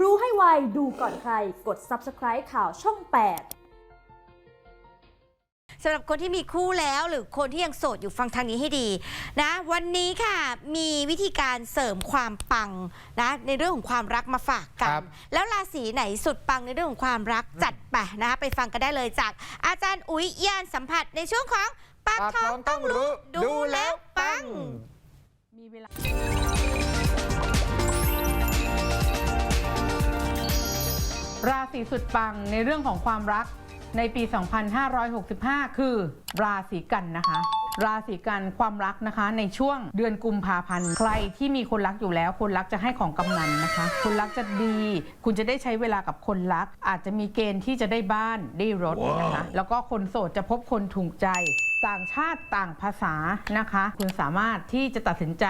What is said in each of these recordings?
รู้ให้ไว ดูก่อนใคร กด subscribe ข่าวช่อง 8สำหรับคนที่มีคู่แล้วหรือคนที่ยังโสดอยู่ฟังทางนี้ให้ดีนะ วันนี้ค่ะมีวิธีการเสริมความปังนะในเรื่องของความรักมาฝากกัคนรับ แล้วราศีไหนสุดปังในเรื่องของความรักจัดไปนะคะไปฟังกันได้เลยจากอาจารย์อุ๋ยยานสัมผัสในช่วงของปากท้องต้องรู้ดูแล้วปัง มีเวลา ราศีสุดปังในเรื่องของความรักในปี 2565 คือ ราศีกันนะคะ ราศีกันความรักนะคะ ในช่วงเดือนกุมภาพันธ์ ใครที่มีคนรักอยู่แล้ว คนรักจะให้ของกำนันนะคะ คนรักจะดี คุณจะได้ใช้เวลากับคนรัก อาจจะมีเกณฑ์ที่จะได้บ้านได้รถนะคะ แล้วก็คนโสดจะพบคนถูกใจต่างชาติต่างภาษานะคะ คุณสามารถที่จะตัดสินใจ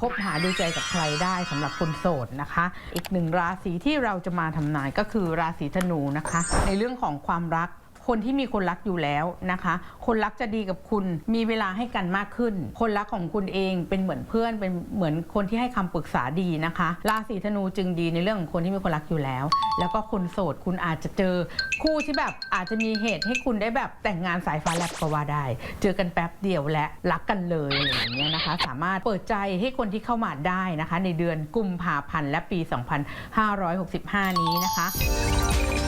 คบหาดูใจกับใครได้สำหรับคนโสดนะคะ อีกหนึ่งราศีที่เราจะมาทำนายก็คือราศีธนูนะคะ ในเรื่องของความรัก คนที่มีคนรักอยู่แล้วนะคะ คนรักจะดีกับคุณมีเวลาให้กันมากขึ้น คนรักของคุณเองเป็นเหมือนเพื่อนเป็นเหมือนคนที่ให้คำปรึกษาดีนะคะราศีธนูจึงดีในเรื่องของคนที่มีคนรักอยู่แล้ว แล้วก็คนโสดคุณอาจจะเจอคู่ที่แบบอาจจะมีเหตุให้คุณได้แบบแต่งงานสายฟ้าแลบก็ว่าได้ เจอกันแป๊บเดียวและรักกันเลยอะไรอย่างเงี้ยนะคะ สามารถเปิดใจให้คนที่เข้ามาได้นะคะ ในเดือนกุมภาพันธ์และปี 2565 นี้นะคะ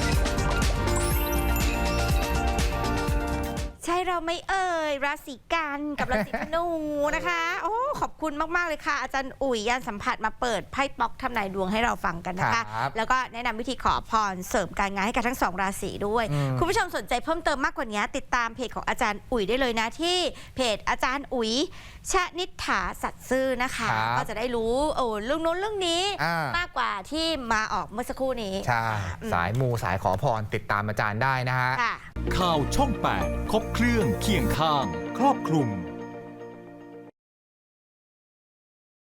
ช่เราไหม่เอ่ยราศีกันกับราศีธนูนะคะ โอ้ขอบคุณมากๆเลยค่ะ อาจารย์อุ๋ยยานสัมผัสมาเปิดไพ่ป๊อกทำนายดวงให้เราฟังกันนะคะ ครับแล้วก็แนะนำวิธีขอพรเสริมการงานให้กับทั้งสองราศีด้วย อืม คุณผู้ชมสนใจเพิ่มเติมมากกว่านี้ ติดตามเพจของอาจารย์อุ๋ยได้เลยนะที่เพจอาจารย์อุ๋ยชนิษฐาสัตย์ซื่อนะคะ ครับก็จะได้รู้โอ้เรื่องโน้นเรื่องนี้อ่าม มากกว่าที่มาออกเมื่อสักครู่นี้ใช่ อืมสายมูสายขอพรติดตามอาจารย์ได้นะฮะ ค่ะ ข่าวช่อง 8 ครบเครื่องเคียงข้าง ครอบคลุม